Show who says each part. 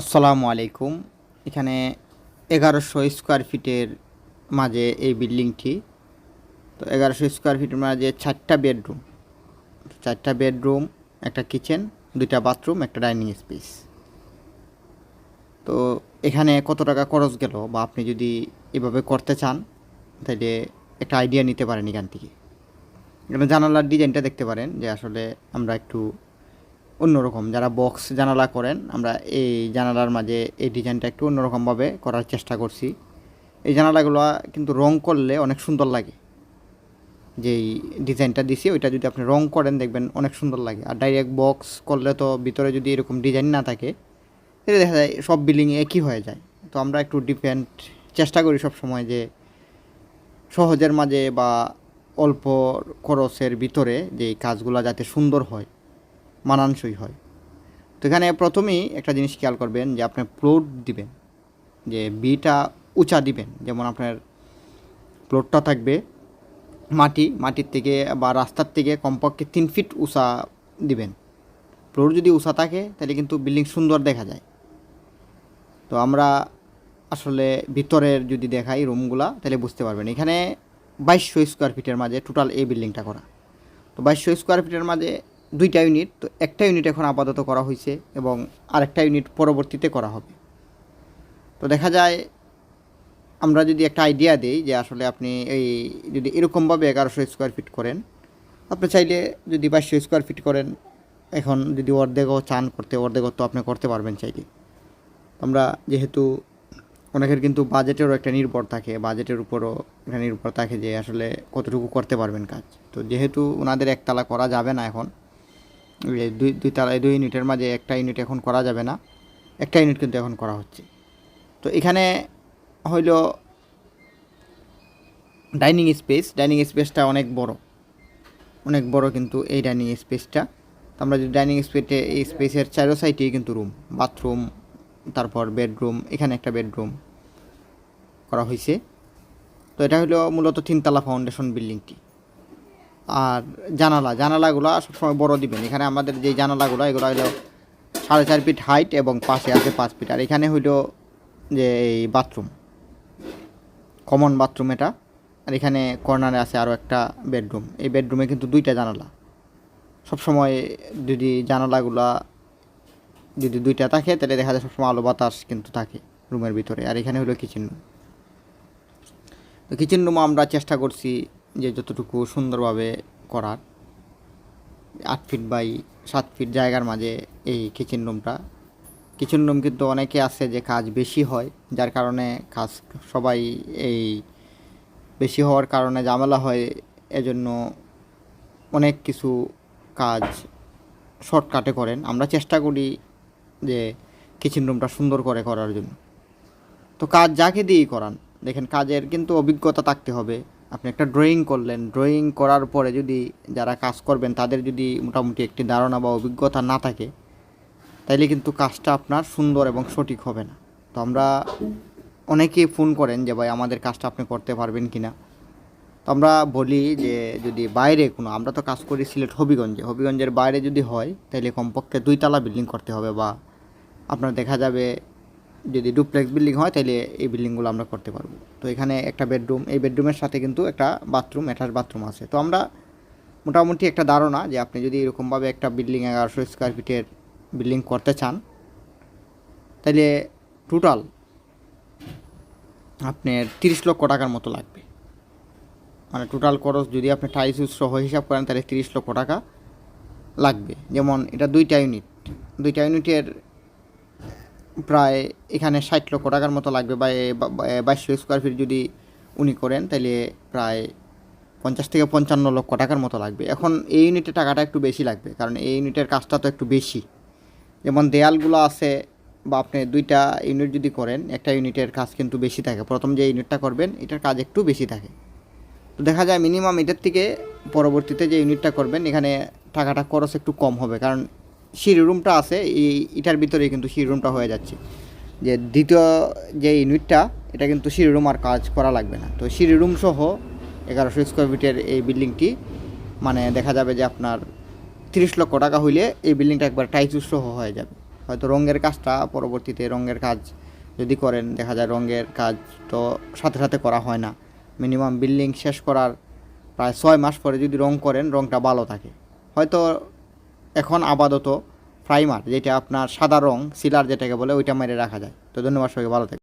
Speaker 1: আসসালামু আলাইকুম। এখানে এগারোশো স্কোয়ার ফিটের মাঝে এই বিল্ডিংটি। তো এগারোশো স্কোয়ার ফিটের মাঝে চারটা বেডরুম চারটা বেডরুম একটা কিচেন দুইটা বাথরুম একটা ডাইনিং স্পেস তো এখানে কত টাকা খরচ গেল বা আপনি যদি এভাবে করতে চান, তাহলে একটা আইডিয়া নিতে পারেন এখান থেকে। এখানে জানালার ডিজাইনটা দেখতে পারেন যে আসলে আমরা একটু অন্যরকম, যারা বক্স জানালা করেন, আমরা এই জানালার মাঝে এই ডিজাইনটা একটু অন্যরকমভাবে করার চেষ্টা করছি। এই জানালাগুলো কিন্তু রং করলে অনেক সুন্দর লাগে। যেই ডিজাইনটা দিছি, ওইটা যদি আপনি রং করেন, দেখবেন অনেক সুন্দর লাগে। আর ডাইরেক্ট বক্স করলে তো ভিতরে যদি এরকম ডিজাইন না থাকে, তাহলে দেখা যায় সব বিল্ডিং একই হয়ে যায়। তো আমরা একটু ডিপেন্ড চেষ্টা করি সব সময় যে সহজের মাঝে বা অল্প খরচের ভিতরে যে কাজগুলো যাতে সুন্দর হয়। মানানসই হয়। তো এখানে প্রথমেই একটা জিনিস খেয়াল করবেন যে আপনি প্লট দিবেন, যে বিটা উঁচা দিবেন, যেমন আপনার প্লটটা থাকবে মাটি, মাটির থেকে বা রাস্তার থেকে কমপক্ষে তিন ফিট উঁচা দিবেন। প্লট যদি উঁচা থাকে, তাহলে কিন্তু বিল্ডিং সুন্দর দেখা যায়। তো আমরা আসলে ভিতরের যদি দেখাই রুমগুলা তাহলে বুঝতে পারবেন। এখানে বাইশশো স্কোয়ার ফিটের মাঝে টোটাল এই বিল্ডিংটা করা। তো বাইশশো স্কোয়ার ফিটের মাঝে দুইটা ইউনিট তো একটা ইউনিট এখন আপাতত করা হয়েছে এবং আরেকটা ইউনিট পরবর্তীতে করা হবে। তো দেখা যায়, আমরা যদি একটা আইডিয়া দিই যে আসলে আপনি এই যদি এরকমভাবে এগারোশো স্কোয়ার ফিট করেন, আপনি চাইলে যদি বাইশশো স্কোয়ার ফিট করেন, এখন যদি অর্ধেকও চান করতে, অর্ধেকও তো আপনি করতে পারবেন চাইলে। আমরা যেহেতু অনেকের কিন্তু বাজেটেরও একটা নির্ভর থাকে বাজেটের উপরও একটা নির্ভর থাকে যে আসলে কতটুকু করতে পারবেন কাজ। তো যেহেতু ওনাদের একতলা করা যাবে না এখন দুই দুই তালা, দুই ইউনিটের মাঝে একটা ইউনিট এখন করা যাবে না, একটা ইউনিট কিন্তু এখন করা হচ্ছে। তো এখানে হইল ডাইনিং স্পেস, ডাইনিং স্পেসটা অনেক বড় অনেক বড় কিন্তু এই ডাইনিং স্পেসটা। আমরা যদি ডাইনিং স্পেসে, এই স্পেসের চারো সাইডেই কিন্তু রুম, বাথরুম, তারপর বেডরুম, এখানে একটা বেডরুম করা হয়েছে তো এটা হলো মূলত তিনতলা ফাউন্ডেশন বিল্ডিংটি। আর জানালা, জানালাগুলো সবসময় বড় দিবেন। এখানে আমাদের যে জানালাগুলো, এগুলো হলো সাড়ে চার ফিট হাইট এবং পাশে আছে পাঁচ ফিট। আর এখানে হইল যে এই বাথরুম কমন বাথরুম এটা। আর এখানে কর্নারে আছে আরও একটা বেডরুম এই বেডরুমে কিন্তু দুইটা জানালা। সবসময় যদি জানালাগুলা যদি দুইটা থাকে, তাহলে দেখা যায় সবসময় আলো বাতাস কিন্তু থাকে রুমের ভিতরে। আর এখানে হলো কিচেন রুম তো কিচেন রুম আমরা চেষ্টা করছি যে যতটুকু সুন্দরভাবে করার, আট ফিট বাই সাত ফিট জায়গার মাঝে এই কিচেন রুমটা কিচেন রুম কিন্তু অনেকে আছে যে কাজ বেশি হয়, যার কারণে কাজ সবাই এই বেশি হওয়ার কারণে ঝামেলা হয়, এজন্য অনেক কিছু কাজ শর্টকাটে করেন। আমরা চেষ্টা করি যে কিচেন রুমটা সুন্দর করে করার জন্য। তো কাজ যাকে দিয়েই করান, দেখেন কাজের কিন্তু অভিজ্ঞতা থাকতে হবে। আপনি একটা ড্রয়িং করলেন। ড্রয়িং করার পরে যদি যারা কাজ করবেন, তাদের যদি মোটামুটি একটি ধারণা বা অভিজ্ঞতা না থাকে, তাইলে কিন্তু কাজটা আপনার সুন্দর এবং সঠিক হবে না। তো আমরা অনেকেই ফোন করেন যে, ভাই, আমাদের কাজটা আপনি করতে পারবেন কি না তো আমরা বলি যে, যদি বাইরে কোনো, আমরা তো কাজ করি সিলেট হবিগঞ্জে। হবিগঞ্জের বাইরে যদি হয় তাহলে কমপক্ষে দুইতলা বিল্ডিং করতে হবে বা আপনার দেখা যাবে যদি ডুপ্লেক্স বিল্ডিং হয় তাহলে এই বিল্ডিংগুলো আমরা করতে পারব। তো এখানে একটা বেডরুম এই বেডরুমের সাথে কিন্তু একটা বাথরুম অ্যাটাচ বাথরুম আছে। তো আমরা মোটামুটি একটা ধারণা যে আপনি যদি এরকমভাবে একটা বিল্ডিং এগারোশো স্কোয়ার ফিটের বিল্ডিং করতে চান তাহলে টোটাল আপনার তিরিশ লক্ষ টাকার মতো লাগবে। মানে টোটাল খরচ যদি আপনি টাইস সহ হিসাব করেন, তাহলে তিরিশ লক্ষ টাকা লাগবে। যেমন এটা দুইটা ইউনিট দুইটা ইউনিটের প্রায় এখানে ষাট লক্ষ টাকার মতো লাগবে বা বাইশশো স্কোয়ার ফিট যদি উনি করেন তাহলে প্রায় পঞ্চাশ থেকে পঞ্চান্ন লক্ষ টাকার মতো লাগবে। এখন এই ইউনিটের টাকাটা একটু বেশি লাগবে, কারণ এই ইউনিটের কাজটা তো একটু বেশি। যেমন দেয়ালগুলো আছে বা আপনি দুইটা ইউনিট যদি করেন, একটা ইউনিটের কাজ কিন্তু বেশি থাকে। প্রথম যে ইউনিটটা করবেন, এটার কাজ একটু বেশি থাকে। তো দেখা যায় মিনিমাম এটার থেকে পরবর্তীতে যে ইউনিটটা করবেন, এখানে টাকাটা খরচ একটু কম হবে। কারণ সিঁড়ি রুমটা আছে, এই এটার ভিতরে কিন্তু সিঁড়ি রুমটা হয়ে যাচ্ছে। যে দ্বিতীয় যে ইউনিটটা, এটা কিন্তু সিঁড়ি রুম আর কাজ করা লাগবে না। তো সিঁড়ি রুম সহ এগারোশো স্কোয়ার ফিটের এই বিল্ডিংটি মানে দেখা যাবে যে আপনার তিরিশ লক্ষ টাকা হইলে এই বিল্ডিংটা একবার টাইচুস সহ হয়ে যাবে। হয়তো রঙের কাজটা পরবর্তীতে রঙের কাজ যদি করেন, দেখা যায় রঙের কাজ তো সাথে সাথে করা হয় না। মিনিমাম বিল্ডিং শেষ করার প্রায় ছয় মাস পরে যদি রং করেন, রংটা ভালো থাকে। হয়তো এখন আপাতত প্রাইমার যেটা আপনার সাদা রং সিলার যেটাকে বলে, ওইটা মেরে রাখা যায়। তো ধন্যবাদ সবাইকে, ভালো থাকে